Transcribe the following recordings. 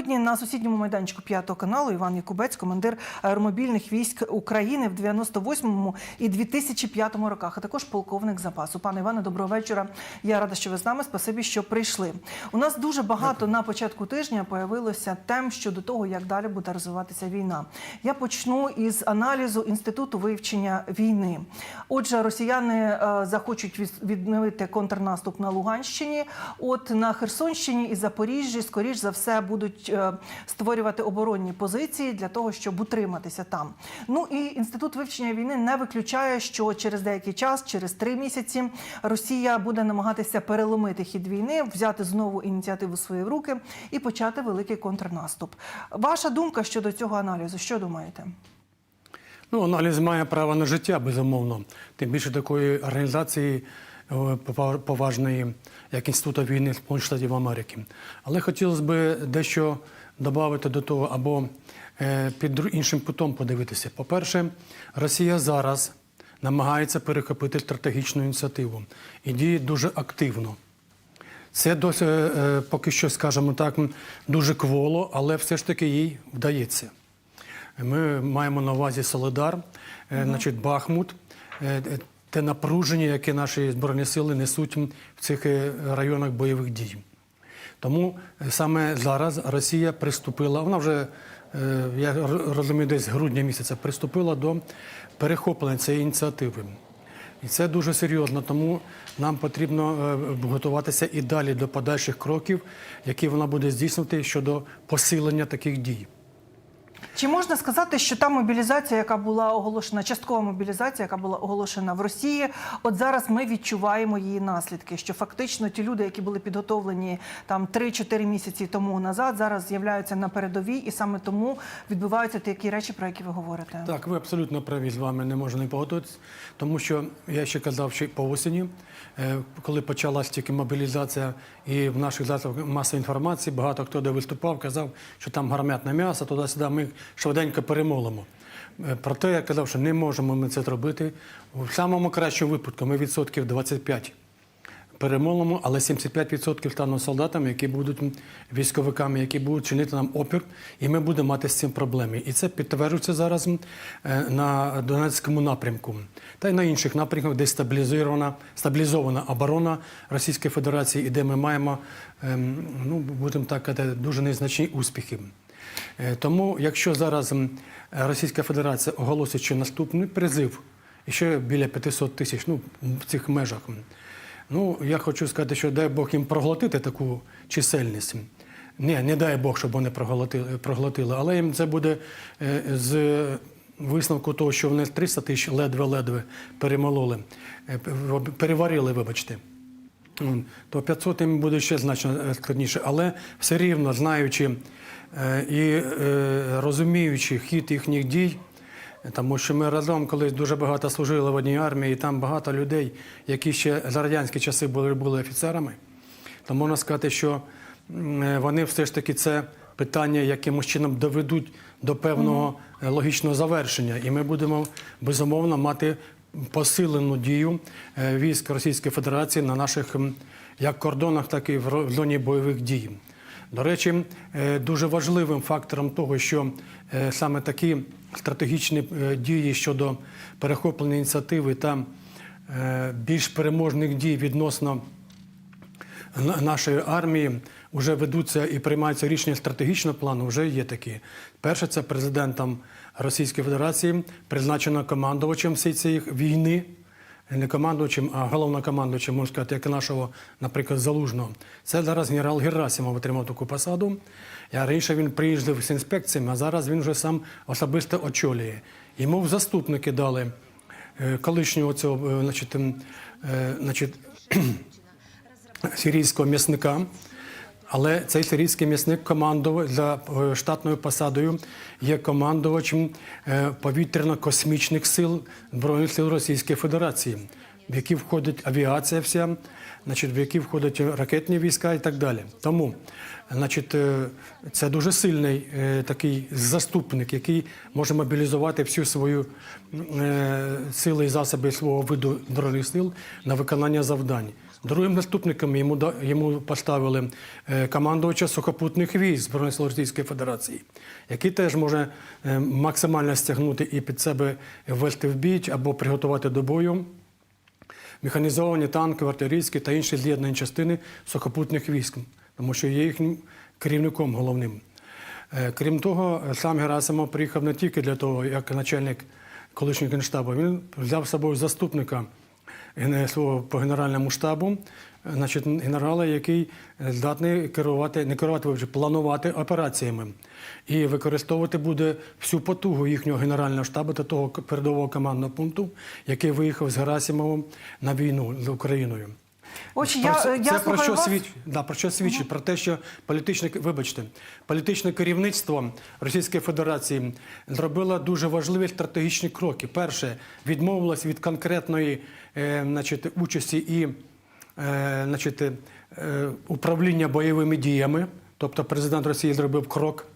Сьогодні на сусідньому майданчику п'ятого каналу Іван Якубець, командир аеромобільних військ України в 98-му і 2005 роках, а також полковник запасу. Пане Іване, доброго вечора. Я рада, що ви з нами. Спасибі, що прийшли. У нас дуже багато на початку тижня появилося тем щодо того, як далі буде розвиватися війна. Я почну із аналізу інституту вивчення війни. Отже, росіяни е, захочуть від- відновити контрнаступ на Луганщині. От на Херсонщині і Запоріжжі, скоріш за все, будуть е, створювати оборонні позиції для того, щоб утриматися там. Ну і інститут вивчення війни не виключає, що через деякий час, через три місяці, Росія буде намагатися переломити хід війни, взяти знову ініціативу в свої руки і почати великий контрнаступ. Ваша думка щодо цього аналізу? Що думаєте? Ну, аналіз має право на життя, безумовно. Тим більше такої організації поважної, як Інститут війни Сполучених Штатів Америки. Але хотілося б дещо додати до того, або е, під іншим путом подивитися. По-перше, Росія зараз намагається перехопити стратегічну ініціативу і діє дуже активно. Це досі, е, е, поки що, скажімо так, дуже кволо, але все ж таки їй вдається. Ми маємо на увазі Солидар, е, значить, Бахмут, е, е, те напруження, яке наші збройні сили несуть в цих е, районах бойових дій. Тому е, саме зараз Росія приступила, вона вже, е, я розумію, десь грудня місяця приступила до перехоплення цієї ініціативи. І це дуже серйозно, тому нам потрібно готуватися і далі до подальших кроків, які вона буде здійснювати щодо посилення таких дій. Чи можна сказати, що та мобілізація, яка була оголошена, часткова мобілізація, яка була оголошена в Росії, от зараз ми відчуваємо її наслідки? Що фактично ті люди, які були підготовлені там 3-4 місяці тому назад, зараз з'являються на передовій, і саме тому відбуваються такі речі, про які ви говорите? Так, ви абсолютно праві з вами не можу не погодитися, тому що я ще казав, що по осені, е, коли почалась тільки мобілізація, і в наших засобах маса інформації багато хто де виступав, казав, що там гармятне м'ясо, туди-сюди ми швиденько перемолимо. Е, Проте я казав, що не можемо ми це зробити. В самому кращому випадку ми відсотків 25 перемолимо, але 75% стануть солдатами, які будуть військовиками, які будуть чинити нам опір, і ми будемо мати з цим проблеми. І це підтверджується зараз е, на Донецькому напрямку та й на інших напрямках, де стабілізована, стабілізована оборона Російської Федерації, і де ми маємо, ем, ну будемо так казати, дуже незначні успіхи. Е, Тому, якщо зараз Російська Федерація оголосить, що наступний призив, і ще біля 500 тисяч, ну в цих межах. Ну, я хочу сказати, що дай Бог їм проглотити таку чисельність. Ні, не дай Бог, щоб вони проглотили, проглотили, але їм це буде е, з висновку того, що вони 300 тисяч ледве-ледве перемололи, е, переварили, вибачте. То 500 їм буде ще значно е, складніше. Але все рівно, знаючи і розуміючи хід їхніх дій, тому що ми разом колись дуже багато служили в одній армії, і там багато людей, які ще за радянські часи були, були офіцерами, то можна сказати, що вони все ж таки це питання якимось чином доведуть до певного е, логічного завершення. І ми будемо безумовно мати посилену дію е, військ Російської Федерації на наших як кордонах, так і в зоні бойових дій. До речі, е, дуже важливим фактором того, що е, саме такі стратегічні е, дії щодо перехоплення ініціативи та більш переможних дій відносно нашої армії вже ведуться і приймаються рішення стратегічного плану, вже є такі. Перше, це президентом Російської Федерації, призначено командувачем всієї цієї війни, не командуючим, а головнокомандуючим, можна сказати, як і нашого, наприклад, залужного. Це зараз генерал Герасимов отримав таку посаду. А раніше він приїжджав з інспекціями, а зараз він вже сам особисто очолює. Йому в заступники дали е, колишнього цього, е, значить, ем, е, значить, сирійського м'ясника. Але цей сирійський м'ясник командував за е, штатною посадою, є командувачем е, повітряно-космічних сил Збройних сил Російської Федерації, в які входить авіація вся, значить, в які входять ракетні війська і так далі. Тому значить, е, це дуже сильний такий заступник, який може мобілізувати всю свою сили і засоби свого виду збройних сил на виконання завдань. Другим заступником йому, йому поставили е, командувача сухопутних військ Збройних сил Російської Федерації, який теж може е, максимально стягнути і під себе ввести в бій або приготувати до бою механізовані танки, артилерійські та інші з'єднані частини сухопутних військ, тому що є їхнім керівником головним. Е, Крім того, сам Герасимов приїхав не тільки для того, як начальник колишнього генштабу, він взяв з собою заступника свого по генеральному штабу, значить, генерала, який е, здатний керувати, не керувати, вибачте, планувати операціями і використовувати буде всю потугу їхнього генерального штабу та того передового командного пункту, який виїхав з Герасимовим на війну з Україною. Про я, це- е, я це про що вас. свідчить? Да, про що свідчить? Про те, що політичне, вибачте, політичне керівництво Російської Федерації зробило дуже важливі стратегічні кроки. Перше, відмовилось від конкретної е, значить, участі і е, значить, е, управління бойовими діями. Тобто президент Росії зробив крок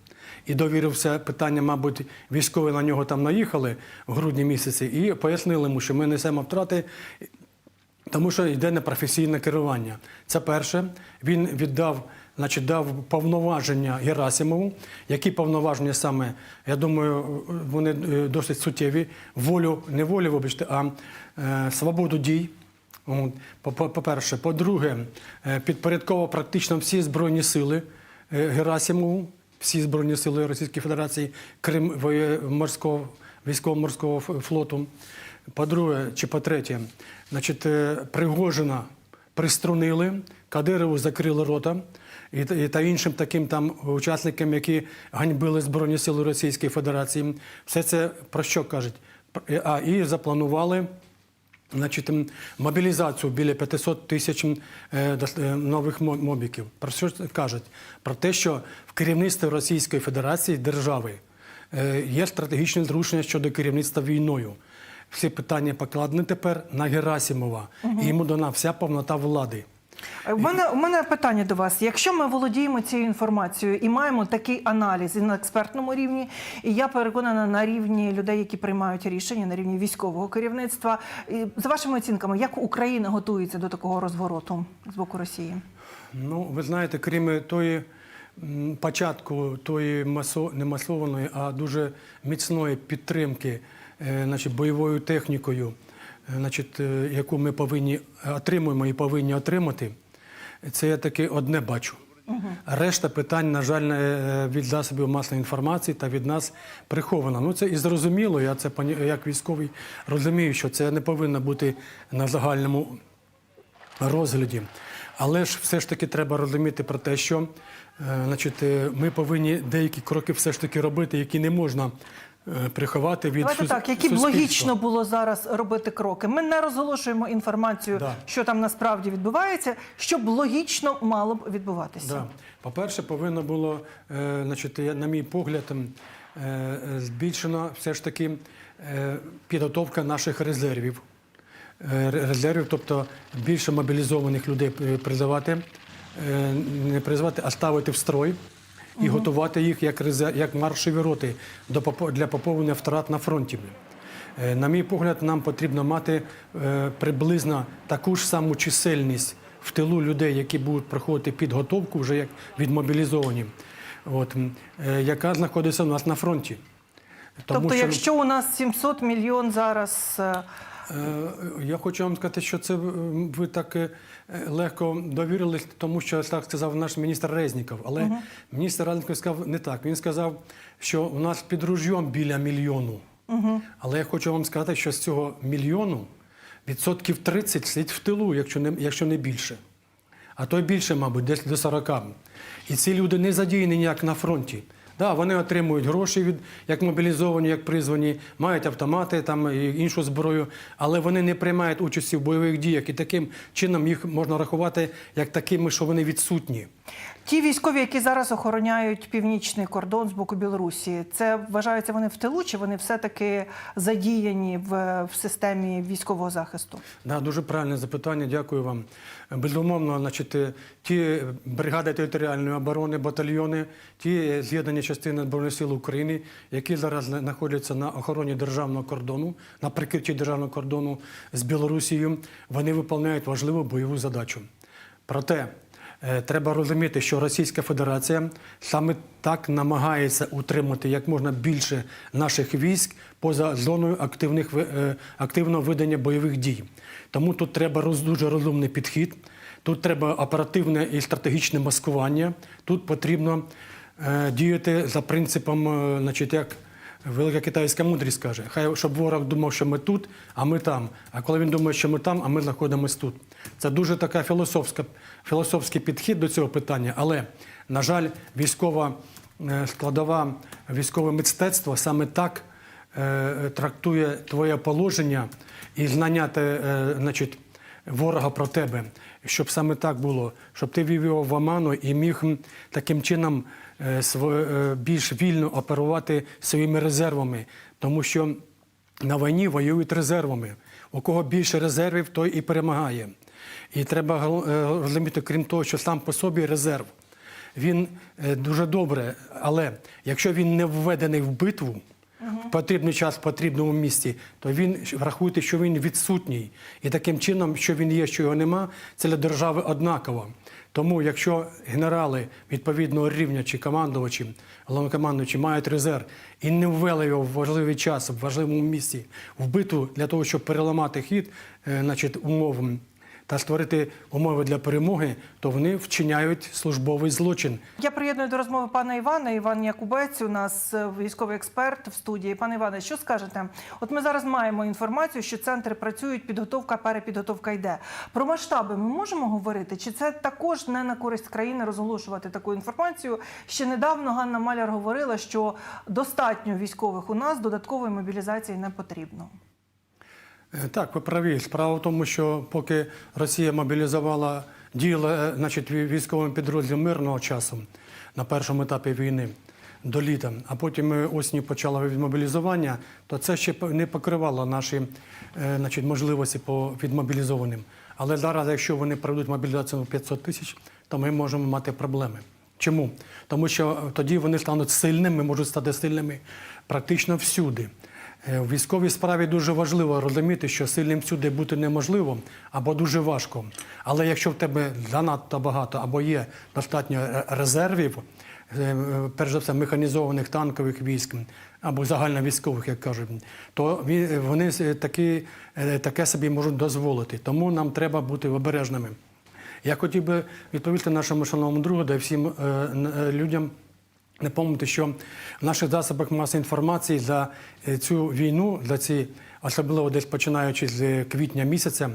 і довірився питання, мабуть, військові на нього там наїхали в грудні місяці і пояснили йому, що ми несемо втрати тому що йде непрофесійне керування. Це перше. Він віддав, значить, дав повноваження Герасимову. Які повноваження саме, я думаю, вони е, досить суттєві. Волю, не волю, вибачте, а е, свободу дій. По- по- По-перше. По-друге, е, підпорядковував практично всі збройні сили е, Герасимову, всі збройні сили Російської Федерації, воє- морського, військово-морського флоту. По-друге, чи по-третє, значить, е, Пригожина приструнили, Кадирову закрили рота і, та- іншим таким там учасникам, які ганьбили Збройні Сили Російської Федерації. Все це про що кажуть? А, і запланували Значить, мобілізацію біля 500 тисяч е, е, нових мобіків. Про що це кажуть? Про те, що в керівництві Російської Федерації держави є стратегічне зрушення щодо керівництва війною. Всі питання покладені тепер на Герасимова. І йому дана вся повнота влади. Е, У мене, у мене питання до вас. Якщо ми володіємо цією інформацією і маємо такий аналіз і на експертному рівні, і я переконана на рівні людей, які приймають рішення, на рівні військового керівництва, і, за вашими оцінками, як Україна готується до такого розвороту з боку Росії? Ну, ви знаєте, крім тої початку тої масо, не масованої, а дуже міцної підтримки е, значить, бойовою технікою, е, значить, е, яку ми повинні отримуємо і повинні отримати, це я таки одне бачу. Решта питань, на жаль, е, від засобів масової інформації та від нас прихована. Ну це і зрозуміло. Я це як військовий розумію, що це не повинно бути на загальному розгляді. Але ж все ж таки треба розуміти про те, що е, значить, е, ми повинні деякі кроки все ж таки робити, які не можна е, приховати від Давайте так, які б логічно було зараз робити кроки. Ми не розголошуємо інформацію, Да. що там насправді відбувається, що б логічно мало б відбуватися. Да. По-перше, повинно було, е, значить, на мій погляд, м, е, е, збільшена все ж таки е, підготовка наших резервів. Е, резервів, тобто більше мобілізованих людей е, призивати, е, не призивати, а ставити в строй і готувати їх як, як маршові роти для поповнення втрат на фронті. Е, На мій погляд, нам потрібно мати е, приблизно таку ж саму чисельність в тилу людей, які будуть проходити підготовку, вже як відмобілізовані, от, е, яка знаходиться у нас на фронті. тобто, якщо у нас 700 мільйон зараз. Е, Я хочу вам сказати, що це ви так е, легко довірились, тому що так сказав наш міністр Резніков. Але міністр Резніков сказав не так. Він сказав, що у нас під ружьом біля мільйону. Але я хочу вам сказати, що з цього мільйону відсотків 30 сидить в тилу, якщо не, якщо не більше. А то й більше, мабуть, десь до 40. І ці люди не задіяні ніяк на фронті. Да, вони отримують гроші від як мобілізовані, як призвані, мають автомати там і іншу зброю, але вони не приймають участі в бойових діях, і таким чином їх можна рахувати як такими, що вони відсутні. Ті військові, які зараз охороняють північний кордон з боку Білорусі, це вважаються вони в тилу, чи вони все-таки задіяні в, в системі військового захисту? Да, дуже правильне запитання. Дякую вам. Безумовно, значить, е, ті бригади територіальної оборони, батальйони, ті з'єднані частини Збройних сил України, які зараз знаходяться на охороні державного кордону, на прикритті державного кордону з Білорусією, вони виконують важливу бойову задачу. Проте е, треба розуміти, що Російська Федерація саме так намагається утримати як можна більше наших військ поза зоною активних, е, активного ведення бойових дій. Тому тут треба роз- дуже розумний підхід, тут треба оперативне і стратегічне маскування, тут потрібно е, діяти за принципом, е, значить, як Велика китайська мудрість каже, хай щоб ворог думав, що ми тут, а ми там. А коли він думає, що ми там, а ми знаходимося тут. Це дуже така філософська, філософський підхід до цього питання. Але, на жаль, військова е, складова, військове мистецтво саме так е, трактує твоє положення і знання те, е, значить, ворога про тебе, щоб саме так було, щоб ти вів його в оману і міг таким чином е, сво- е, більш вільно оперувати своїми резервами, тому що на війні воюють резервами. У кого більше резервів, той і перемагає. І треба е, розуміти, крім того, що сам по собі резерв, він е, дуже добре, але якщо він не введений в битву, в потрібний час в потрібному місці, то він врахуйте, що він відсутній. І таким чином, що він є, що його нема, це для держави однаково. Тому, якщо генерали відповідного рівня чи командувачі, головнокомандуючі мають резерв і не ввели його в важливий час, в важливому місці в битву для того, щоб переламати хід, е, значить, умов та створити умови для перемоги, то вони вчиняють службовий злочин. Я приєдную до розмови пана Івана. Іван Якубець, у нас е, військовий експерт в студії. Пане Іване, що скажете? От ми зараз маємо інформацію, що центри працюють, підготовка, перепідготовка йде. Про масштаби ми можемо говорити? Чи це також не на користь країни розголошувати таку інформацію? Ще недавно Ганна Маляр говорила, що достатньо військових у нас додаткової мобілізації не потрібно. Е, Так, ви праві. Справа в тому, що поки Росія мобілізувала діяла е, значить, військовим підрозділом мирного часу на першому етапі війни до літа, а потім осінню почала відмобілізування, то це ще не покривало наші е, значить, можливості по відмобілізованим. Але зараз, якщо вони проведуть мобілізацію на 500 тисяч, то ми можемо мати проблеми. Чому? Тому що тоді вони стануть сильними, можуть стати сильними практично всюди. Е, В військовій справі дуже важливо розуміти, що сильним всюди бути неможливо або дуже важко. Але якщо в тебе занадто багато або є достатньо резервів, е, е, перш за все механізованих танкових військ або загальновійськових, як кажуть, то вони е, таке собі можуть дозволити. Тому нам треба бути обережними. Я хотів би відповісти нашому шановному другу й всім людям. Не помните, що в наших засобах масової інформації за е, цю війну, за ці, особливо десь починаючи з квітня місяця,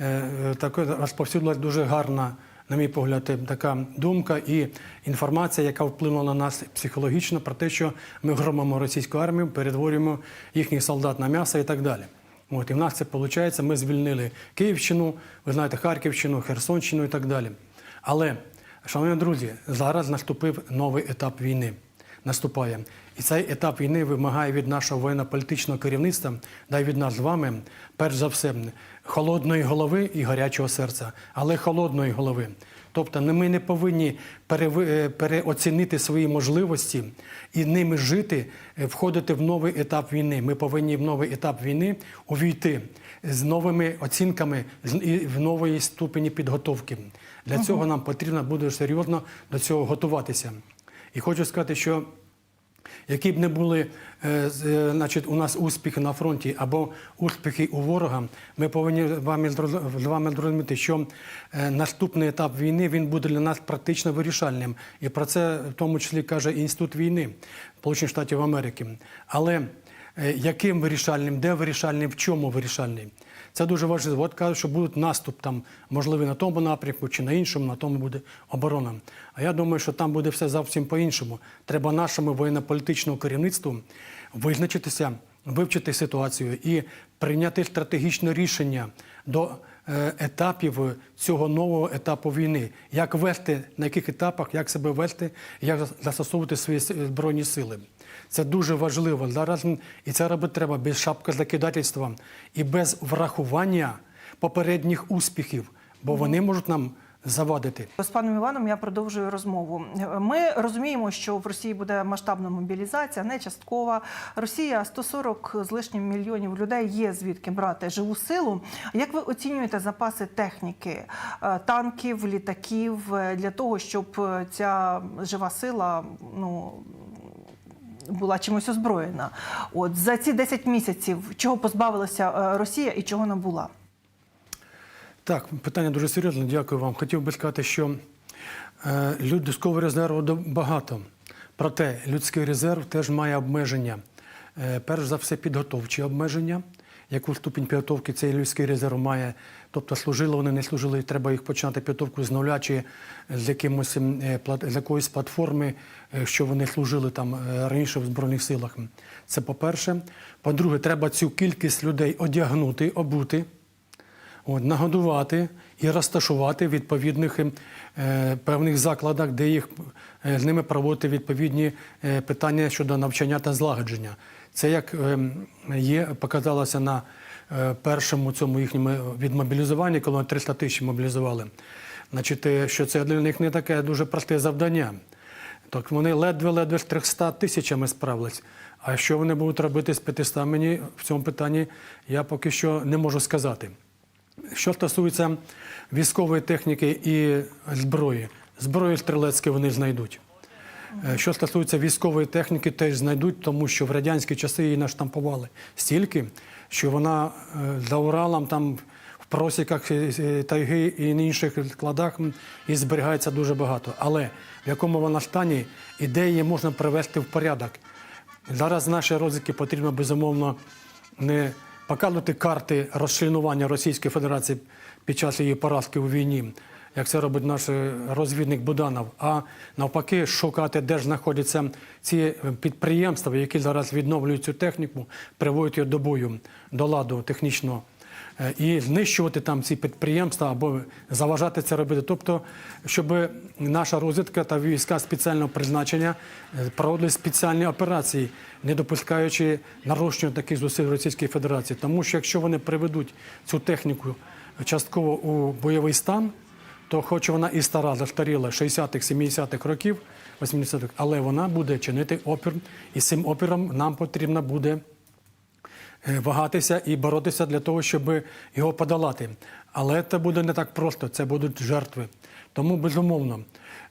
е, е, так розповсюдилась дуже гарна, на мій погляд, е, така думка і інформація, яка вплинула на нас психологічно про те, що ми громимо російську армію, перетворюємо їхніх солдат на м'ясо і так далі. От, і в нас це виходить, ми звільнили Київщину, ви знаєте, Харківщину, Херсонщину і так далі. Але Шановні друзі, зараз наступив новий етап війни. Наступає. І цей етап війни вимагає від нашого воєнно-політичного керівництва, да й від нас з вами, перш за все, холодної голови і гарячого серця, але холодної голови. Тобто ми не повинні е, переоцінити свої можливості і ними жити, е, входити в новий етап війни. Ми повинні в новий етап війни увійти з новими оцінками і в нової ступені підготовки. Для цього нам потрібно буде серйозно до цього готуватися. І хочу сказати, що які б не були е, е, значить, у нас успіхи на фронті або успіхи у ворога, ми повинні з вами, зроз- вами зрозуміти, що е, наступний етап війни він буде для нас практично вирішальним. І про це в тому числі каже Інститут війни Сполучених Штатів Америки. Але яким вирішальним, де вирішальним, в чому вирішальним? Це дуже важливо. От кажуть, що буде наступ там, можливий на тому напрямку чи на іншому, на тому буде оборона. А я думаю, що там буде все зовсім по-іншому. Треба нашому воєнно-політичному керівництву визначитися, вивчити ситуацію і прийняти стратегічне рішення до е, етапів цього нового етапу війни. Як вести, на яких етапах, як себе вести, як застосовувати свої збройні сили. Це дуже важливо. Зараз і це робити треба без шапки закидательства і без врахування попередніх успіхів, бо вони можуть нам завадити. З паном Іваном я продовжую розмову. Ми розуміємо, що в Росії буде масштабна мобілізація, не часткова. Росія 140 з лишнім мільйонів людей є звідки брати живу силу. Як ви оцінюєте запаси техніки, е, танків, літаків е, для того, щоб е, ця жива сила ну була чимось озброєна? От за ці 10 місяців чого позбавилася е, Росія і чого набула? Так, питання дуже серйозне. Дякую вам. Хотів би сказати, що е, людського резерву багато. Проте людський резерв теж має обмеження. Е, перш за все, підготовчі обмеження. Яку ступінь підготовки цей людський резерв має, тобто служили вони, не служили, треба їх починати підготовку з нуля чи з якимось ем, е, з якоїсь платформи, е, що вони служили там е, раніше в Збройних силах. Це по-перше. По-друге, треба цю кількість людей одягнути, обути. От, нагодувати і розташувати в відповідних е, певних закладах, де їх з ними проводити відповідні питання щодо навчання та злагодження. Це як е, є, показалося на е, першому цьому їхньому відмобілізуванні, коли 300 тисяч мобілізували. Значить, е, що це для них не таке дуже просте завдання. Так вони ледве-ледве з 300 тисячами справились. А що вони будуть робити з 500 мені в цьому питанні, я поки що не можу сказати. Що стосується військової техніки і зброї, зброю стрілецьку вони знайдуть. Е, Що стосується військової техніки, теж знайдуть, тому що в радянські часи її наштампували стільки, що вона е, за Уралом там в просіках е, тайги і інших складах і зберігається дуже багато. Але в якому вона стані і де її можна привести в порядок. Зараз нашій розвідки потрібно безумовно не показувати карти розчленування Російської Федерації під час її поразки у війні, як це робить наш е, розвідник Буданов, а навпаки, шукати, де ж знаходяться ці е, підприємства, які зараз відновлюють цю техніку, приводять її до бою, до ладу технічного. Е, І знищувати там ці підприємства або заважати це робити. Тобто, щоб наша розвідка та війська спеціального призначення проводили спеціальні операції, не допускаючи нарощення таких зусиль Російської Федерації. Тому що якщо вони приведуть цю техніку частково у бойовий стан, то хоч вона і стара, застаріла 60-х, 70-х років, 80-х, але вона буде чинити опір, і з цим опіром нам потрібно буде е, вагатися і боротися для того, щоб його подолати. Але це буде не так просто, це будуть жертви. Тому, безумовно,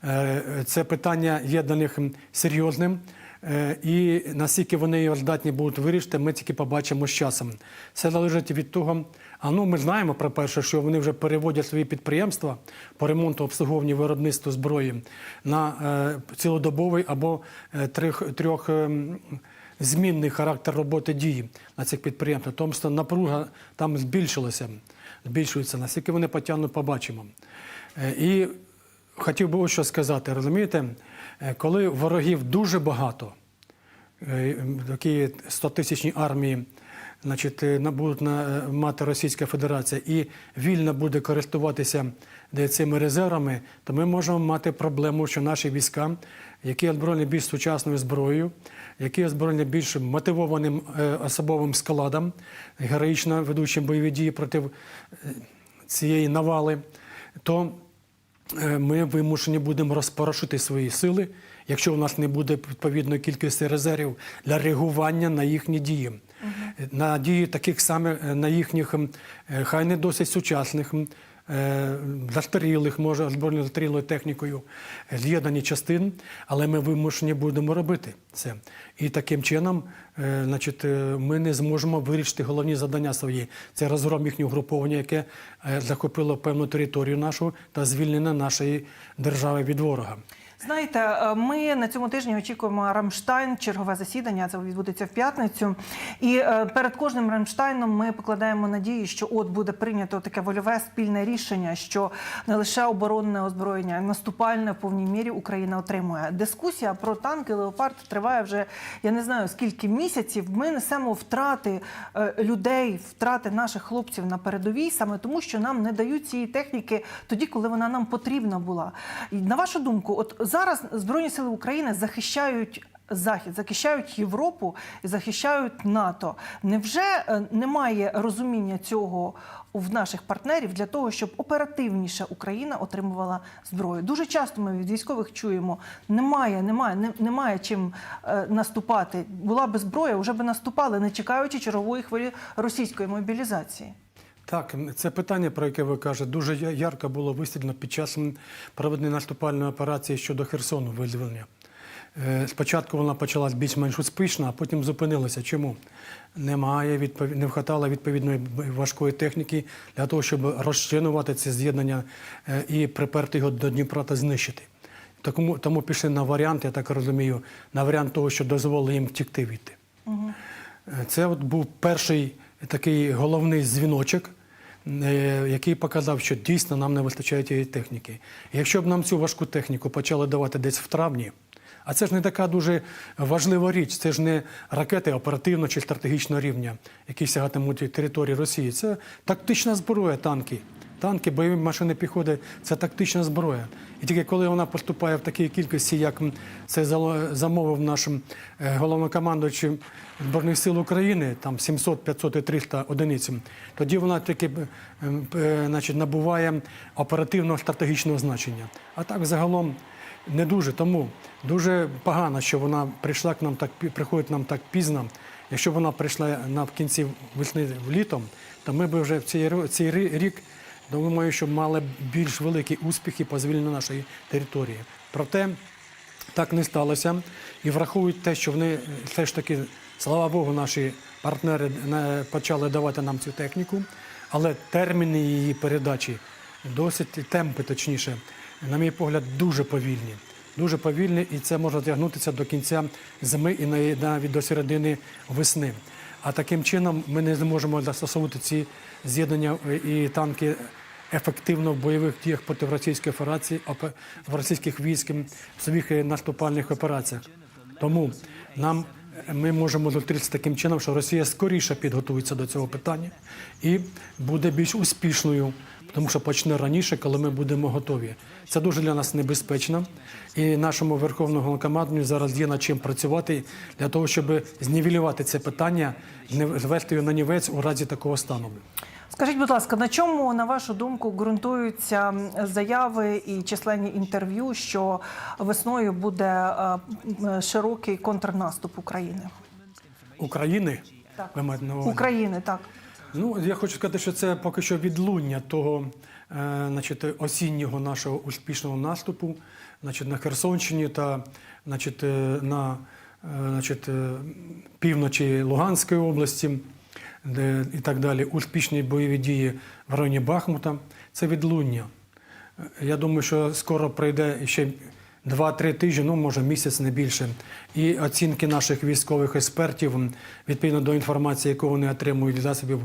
е, це питання є для них серйозним. Е, І наскільки вони його здатні будуть вирішити, ми тільки побачимо з часом. Це залежить від того. А ну ми знаємо про перше, що вони вже переводять свої підприємства по ремонту обслуговуванню виробництву зброї на е, цілодобовий або е, трьох, трьох ем, змінний характер роботи дії на цих підприємствах. Тому що напруга там збільшилася, збільшується. Наскільки вони потягнуть, побачимо. І хотів би ось що сказати, розумієте, коли ворогів дуже багато, е, такі 100-тисячні армії, значить, е, будуть е, мати Російська Федерація і вільно буде користуватися цими резервами, то ми можемо мати проблему, що наші війська, які озброєні більш сучасною зброєю, які озброєні більш мотивованим е, особовим складом, героїчно ведучи бойові дії проти е, цієї навали, то е, ми вимушені будемо розпорошити свої сили, якщо у нас не буде відповідної кількості резервів для реагування на їхні дії. На дії таких саме е, на їхніх, е, хай не досить сучасних, м, е, застарілих, може озброєною застарілою технікою, е, з'єднані частин, але ми вимушені будемо робити це. І таким чином е, значить, е, ми не зможемо вирішити головні завдання свої. Це розгром їхнього груповання, яке е, захопило певну територію нашу та звільнення нашої держави від ворога. Знаєте, е, ми на цьому тижні очікуємо Рамштайн, чергове засідання. Це відбудеться в п'ятницю. І е, перед кожним Рамштайном ми покладаємо надії, що от буде прийнято таке вольове спільне рішення, що не лише оборонне озброєння, а наступальне в повній мірі Україна отримує. Дискусія про танки Леопард триває вже я не знаю скільки місяців. Ми несемо втрати е, людей, втрати наших хлопців на передовій, саме тому, що нам не дають цієї техніки тоді, коли вона нам потрібна була. І на вашу думку, от зараз Збройні сили України захищають. Захід захищають Європу і захищають НАТО. Невже е, немає розуміння цього в наших партнерів для того, щоб оперативніше Україна отримувала зброю? Дуже часто ми від військових чуємо: немає, немає, немає чим е, наступати. Була би зброя, вже би наступали, не чекаючи чергової хвилі російської мобілізації. Так, це питання, про яке ви кажете, дуже ярко було висвітлено під час проведення наступальної операції щодо Херсону визволення. Е, Спочатку вона почалась більш-менш успішно, а потім зупинилася. Чому? Немає відпові... не вхватало відповідної важкої техніки для того, щоб розчинувати це з'єднання е, і приперти його до Дніпра та знищити. Тому, тому пішли на варіант, я так розумію, на варіант того, що дозволили їм втікти відти. Е, Це от був перший такий головний дзвіночок, е, який показав, що дійсно нам не вистачає тієї техніки. Якщо б нам цю важку техніку почали давати десь в травні, а це ж не така дуже важлива річ, це ж не ракети оперативного чи стратегічного рівня, які сягатимуть території Росії. Це тактична зброя, танки. Танки, бойові машини піхоти це тактична зброя. І тільки коли вона поступає в такій кількості, як це замовив наш е, головнокомандуючий Збройних сил України, там 700, 500 і 300 одиниць, тоді вона б, ем, е, значить, набуває оперативного стратегічного значення. А так загалом не дуже. Тому дуже погано, що вона прийшла к нам так приходить нам так пізно. Якщо б вона прийшла на в кінці весни літом, то ми б вже в цей, цей рік думаю, що мали більш великі успіхи по звільненню нашої території. Проте так не сталося. І враховують те, що вони е, все ж таки, слава Богу, наші партнери е, почали давати нам цю техніку, але терміни її передачі, досить темпи, точніше, на мій погляд, дуже повільні. Дуже повільні, і це може тягнутися до кінця зими і навіть- до середини весни. А таким чином ми не зможемо застосовувати ці з'єднання е, і танки ефективно в бойових діях проти Російської Федерації, опе- в російських військ в своїх е, наступальних операціях. Тому нам е, ми можемо зустрітися таким чином, що Росія скоріше підготується до цього питання і буде більш успішною, тому що почне раніше, коли ми будемо готові. Це дуже для нас небезпечно, і нашому верховному головнокомандуванню зараз є над чим працювати для того, щоб знівелювати це питання, звести його на нівець у разі такого стану. Скажіть, будь ласка, на чому, на вашу думку, ґрунтуються заяви і численні інтерв'ю, що весною буде е, широкий контрнаступ України? України Так. ви маєте на увазі? України, так. Ну, я хочу сказати, що це поки що відлуння того е, значить, осіннього нашого успішного наступу значить, на Херсонщині та значить, е, на е, значить, півночі Луганської області і так далі. Успішні бойові дії в районі Бахмута. Це відлуння. Е, Я думаю, що скоро пройде ще 2-3 тижні, ну може місяць, не більше. І оцінки наших військових експертів відповідно до інформації, яку вони отримують засобів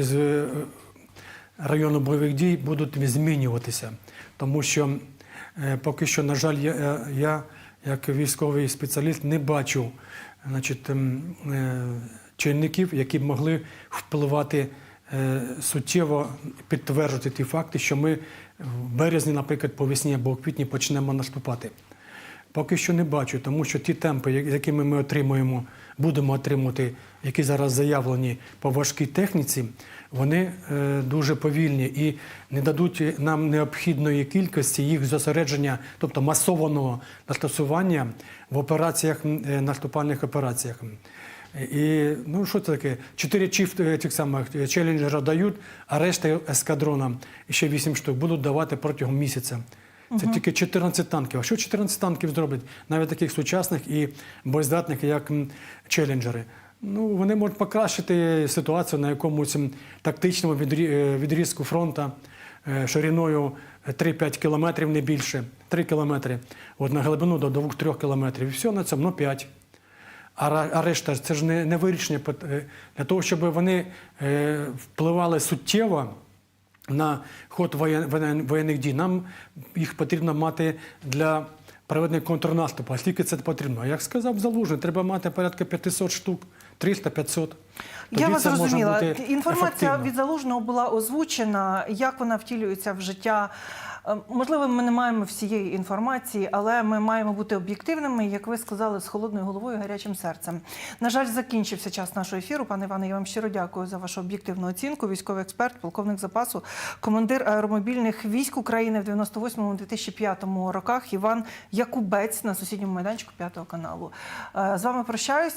з е, району бойових дій, будуть змінюватися. Тому що е, поки що, на жаль, я, я як військовий спеціаліст не бачу значить, чинників, які б могли впливати е, суттєво підтверджувати ті факти, що ми в березні, наприклад, по весні або в квітні почнемо наступати. Поки що не бачу, тому що ті темпи, якими ми отримуємо, будемо отримувати, які зараз заявлені по важкій техніці, вони е, дуже повільні і не дадуть нам необхідної кількості їх зосередження, тобто масованого застосування в операціях, е, наступальних операціях. І ну що це таке? Чотири чіфт е, тих самих е, челенджера дають, а решта ескадрона, ще вісім штук, будуть давати протягом місяця. Це тільки 14 танків. А що 14 танків зроблять? Навіть таких сучасних і боєздатних, як челенджери. Ну, вони можуть покращити ситуацію на якомусь тактичному е, відрізку фронту, е, шириною 3-5 кілометрів, не більше, 3 кілометри, от на глибину до 2-3 кілометрів. І все на цьому, ну 5. А, решта це ж не, не вирішення е, для того, щоб вони е, впливали суттєво на ход воєн, воєн- воєнних дій. Нам їх потрібно мати для проведення контрнаступу. А скільки це потрібно? Як сказав Залужний, треба мати порядка 500 штук, 300-500. Я вас зрозуміла. Інформація ефективно. від залужного була озвучена. Як вона втілюється в життя? Е, Можливо, ми не маємо всієї інформації, але ми маємо бути об'єктивними, як ви сказали, з холодною головою, і гарячим серцем. На жаль, закінчився час нашого ефіру. Пане Іване, я вам щиро дякую за вашу об'єктивну оцінку. Військовий експерт, полковник запасу, командир аеромобільних військ України в 98-2005 роках. Іван Якубець на сусідньому майданчику п'ятого каналу. Е, З вами прощаюся.